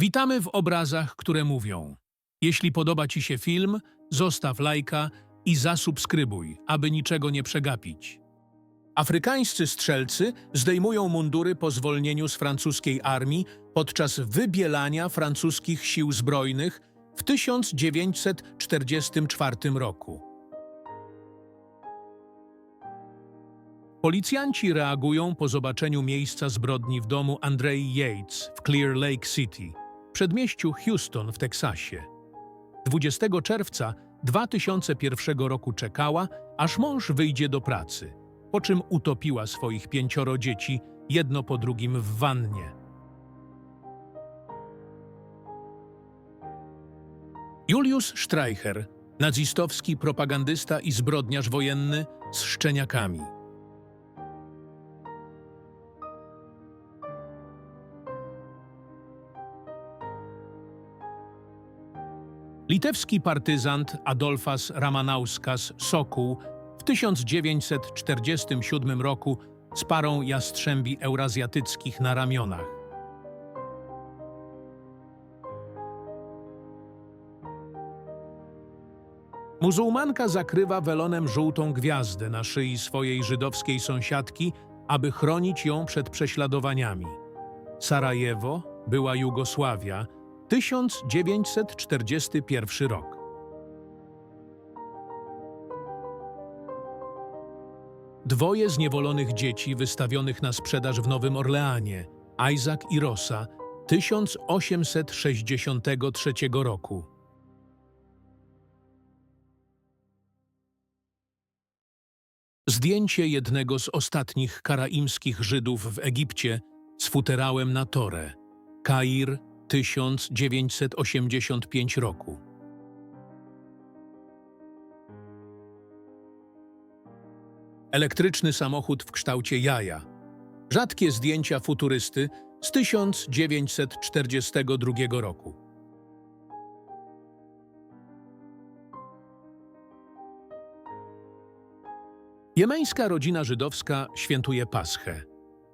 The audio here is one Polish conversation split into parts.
Witamy w obrazach, które mówią. Jeśli podoba Ci się film, zostaw lajka i zasubskrybuj, aby niczego nie przegapić. Afrykańscy strzelcy zdejmują mundury po zwolnieniu z francuskiej armii podczas wybielania francuskich sił zbrojnych w 1944 roku. Policjanci reagują po zobaczeniu miejsca zbrodni w domu Andrei Yates w Clear Lake City, przedmieściu Houston w Teksasie. 20 czerwca 2001 roku czekała, aż mąż wyjdzie do pracy, po czym utopiła swoich pięcioro dzieci, jedno po drugim w wannie. Julius Streicher, nazistowski propagandysta i zbrodniarz wojenny z szczeniakami. Litewski partyzant Adolfas Ramanauskas Sokół w 1947 roku z parą jastrzębi eurazjatyckich na ramionach. Muzułmanka zakrywa welonem żółtą gwiazdę na szyi swojej żydowskiej sąsiadki, aby chronić ją przed prześladowaniami. Sarajewo, była Jugosławia, 1941 rok. Dwoje zniewolonych dzieci wystawionych na sprzedaż w Nowym Orleanie, Isaac i Rosa, 1863 roku. Zdjęcie jednego z ostatnich karaimskich Żydów w Egipcie z futerałem na Torę. Kair, 1985 roku. Elektryczny samochód w kształcie jaja. Rzadkie zdjęcia futurysty z 1942 roku. Jemeńska rodzina żydowska świętuje Paschę.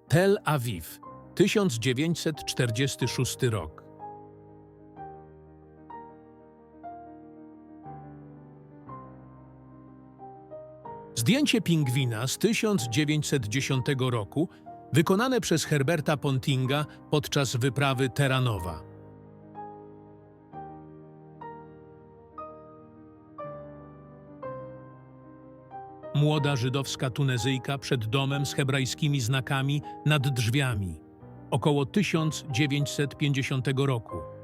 Tel Awiw, 1946 rok. Zdjęcie pingwina z 1910 roku wykonane przez Herberta Pontinga podczas wyprawy Terranowa. Młoda żydowska Tunezyjka przed domem z hebrajskimi znakami nad drzwiami. Około 1950 roku.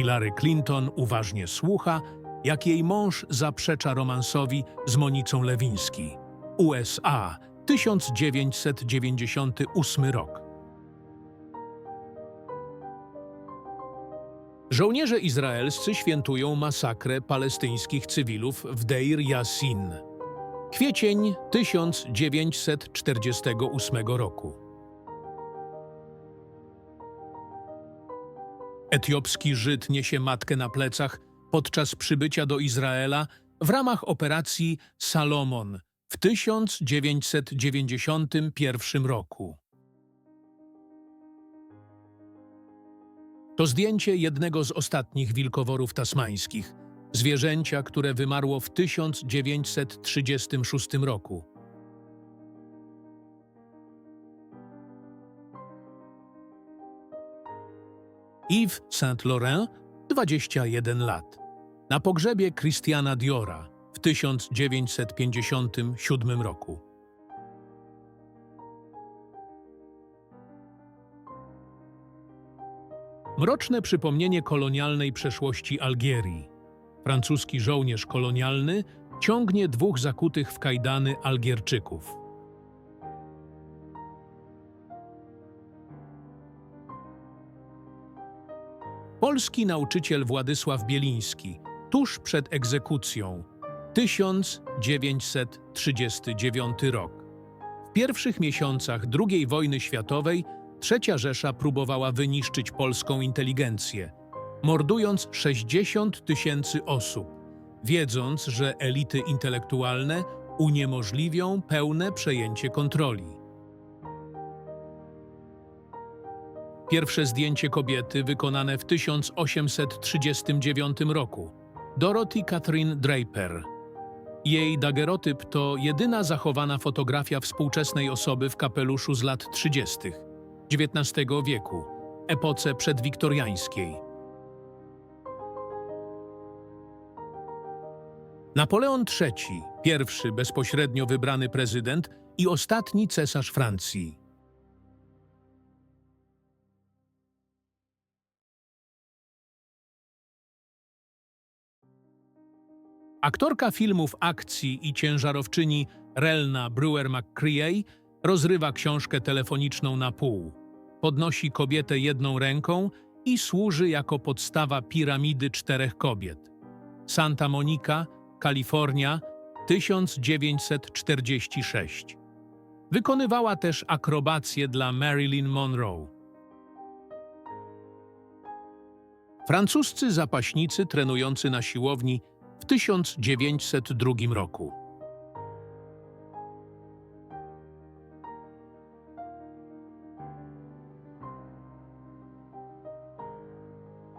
Hillary Clinton uważnie słucha, jak jej mąż zaprzecza romansowi z Monicą Lewiński. USA, 1998 rok. Żołnierze izraelscy świętują masakrę palestyńskich cywilów w Deir Yassin. Kwiecień 1948 roku. Etiopski Żyd niesie matkę na plecach podczas przybycia do Izraela w ramach operacji Salomon w 1991 roku. To zdjęcie jednego z ostatnich wilkoworów tasmańskich, zwierzęcia, które wymarło w 1936 roku. Yves Saint Laurent, 21 lat. Na pogrzebie Christiana Diora w 1957 roku. Mroczne przypomnienie kolonialnej przeszłości Algierii. Francuski żołnierz kolonialny ciągnie dwóch zakutych w kajdany Algierczyków. Polski nauczyciel Władysław Bieliński, tuż przed egzekucją, 1939 rok. W pierwszych miesiącach II wojny światowej Trzecia Rzesza próbowała wyniszczyć polską inteligencję, mordując 60 tysięcy osób, wiedząc, że elity intelektualne uniemożliwią pełne przejęcie kontroli. Pierwsze zdjęcie kobiety wykonane w 1839 roku. Dorothy Catherine Draper. Jej dagerotyp to jedyna zachowana fotografia współczesnej osoby w kapeluszu z lat 30. XIX wieku, epoce przedwiktoriańskiej. Napoleon III, pierwszy bezpośrednio wybrany prezydent i ostatni cesarz Francji. Aktorka filmów akcji i ciężarowczyni Relna Brewer-McCreary rozrywa książkę telefoniczną na pół. Podnosi kobietę jedną ręką i służy jako podstawa piramidy czterech kobiet. Santa Monica, Kalifornia, 1946. Wykonywała też akrobacje dla Marilyn Monroe. Francuscy zapaśnicy trenujący na siłowni w 1902 roku.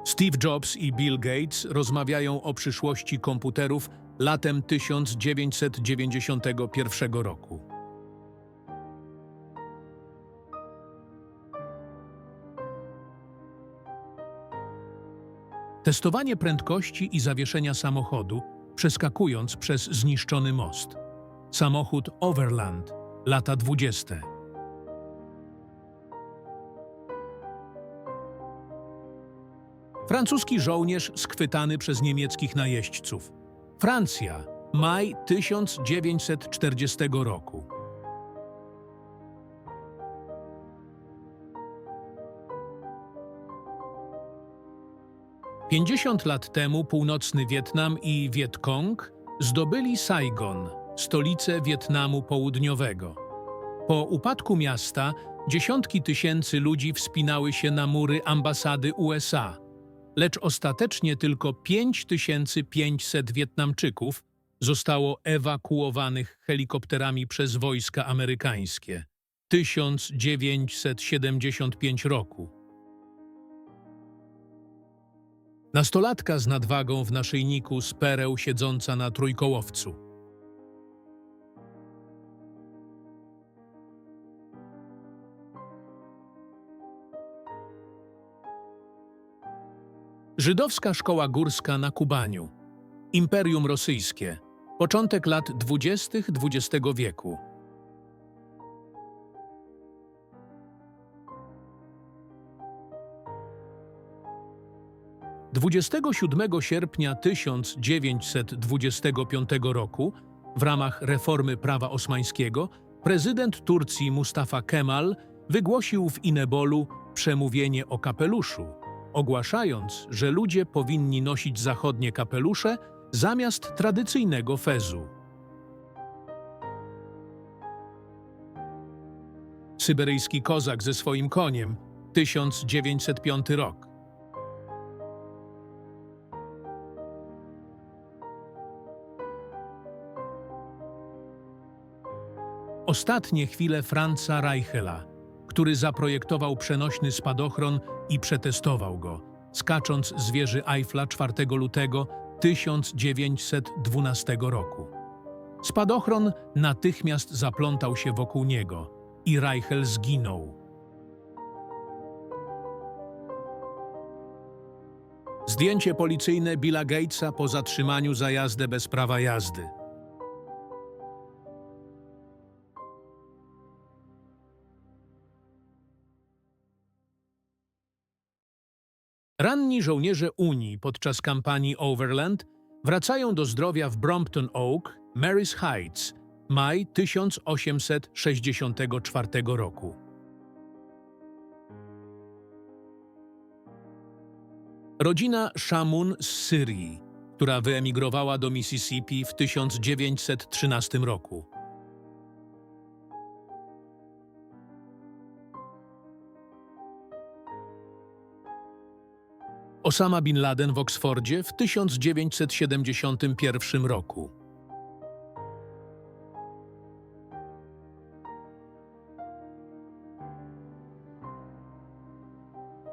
Steve Jobs i Bill Gates rozmawiają o przyszłości komputerów latem 1991 roku. Testowanie prędkości i zawieszenia samochodu, przeskakując przez zniszczony most. Samochód Overland, lata 20. Francuski żołnierz schwytany przez niemieckich najeźdźców. Francja, maj 1940 roku. 50 lat temu północny Wietnam i Wietkong zdobyli Saigon, stolicę Wietnamu Południowego. Po upadku miasta dziesiątki tysięcy ludzi wspinały się na mury ambasady USA, lecz ostatecznie tylko 5500 Wietnamczyków zostało ewakuowanych helikopterami przez wojska amerykańskie. 1975 roku. Nastolatka z nadwagą w naszyjniku z pereł siedząca na trójkołowcu. Żydowska szkoła górska na Kubaniu. Imperium Rosyjskie. Początek lat 20. XX wieku. 27 sierpnia 1925 roku, w ramach reformy prawa osmańskiego, prezydent Turcji Mustafa Kemal wygłosił w Inebolu przemówienie o kapeluszu, ogłaszając, że ludzie powinni nosić zachodnie kapelusze zamiast tradycyjnego fezu. Syberyjski kozak ze swoim koniem, 1905 rok. Ostatnie chwile Franza Reichela, który zaprojektował przenośny spadochron i przetestował go, skacząc z wieży Eiffla 4 lutego 1912 roku. Spadochron natychmiast zaplątał się wokół niego i Reichel zginął. Zdjęcie policyjne Billa Gatesa po zatrzymaniu za jazdę bez prawa jazdy. Ranni żołnierze Unii podczas kampanii Overland wracają do zdrowia w Brompton Oak, Mary's Heights, maj 1864 roku. Rodzina Shamun z Syrii, która wyemigrowała do Mississippi w 1913 roku. Osama Bin Laden w Oksfordzie w 1971 roku.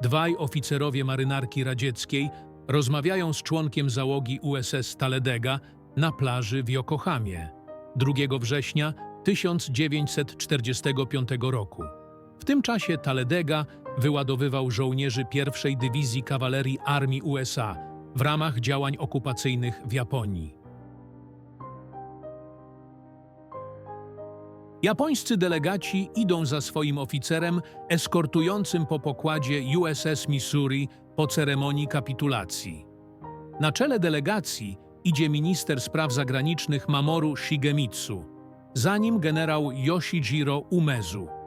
Dwaj oficerowie marynarki radzieckiej rozmawiają z członkiem załogi USS Taledega na plaży w Yokohamie 2 września 1945 roku. W tym czasie Taledega wyładowywał żołnierzy pierwszej Dywizji Kawalerii Armii USA w ramach działań okupacyjnych w Japonii. Japońscy delegaci idą za swoim oficerem eskortującym po pokładzie USS Missouri po ceremonii kapitulacji. Na czele delegacji idzie minister spraw zagranicznych Mamoru Shigemitsu, za nim generał Yoshijiro Umezu.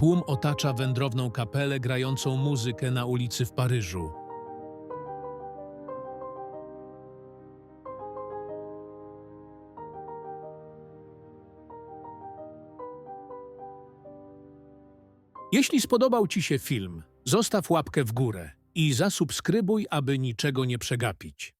Tłum otacza wędrowną kapelę grającą muzykę na ulicy w Paryżu. Jeśli spodobał Ci się film, zostaw łapkę w górę i zasubskrybuj, aby niczego nie przegapić.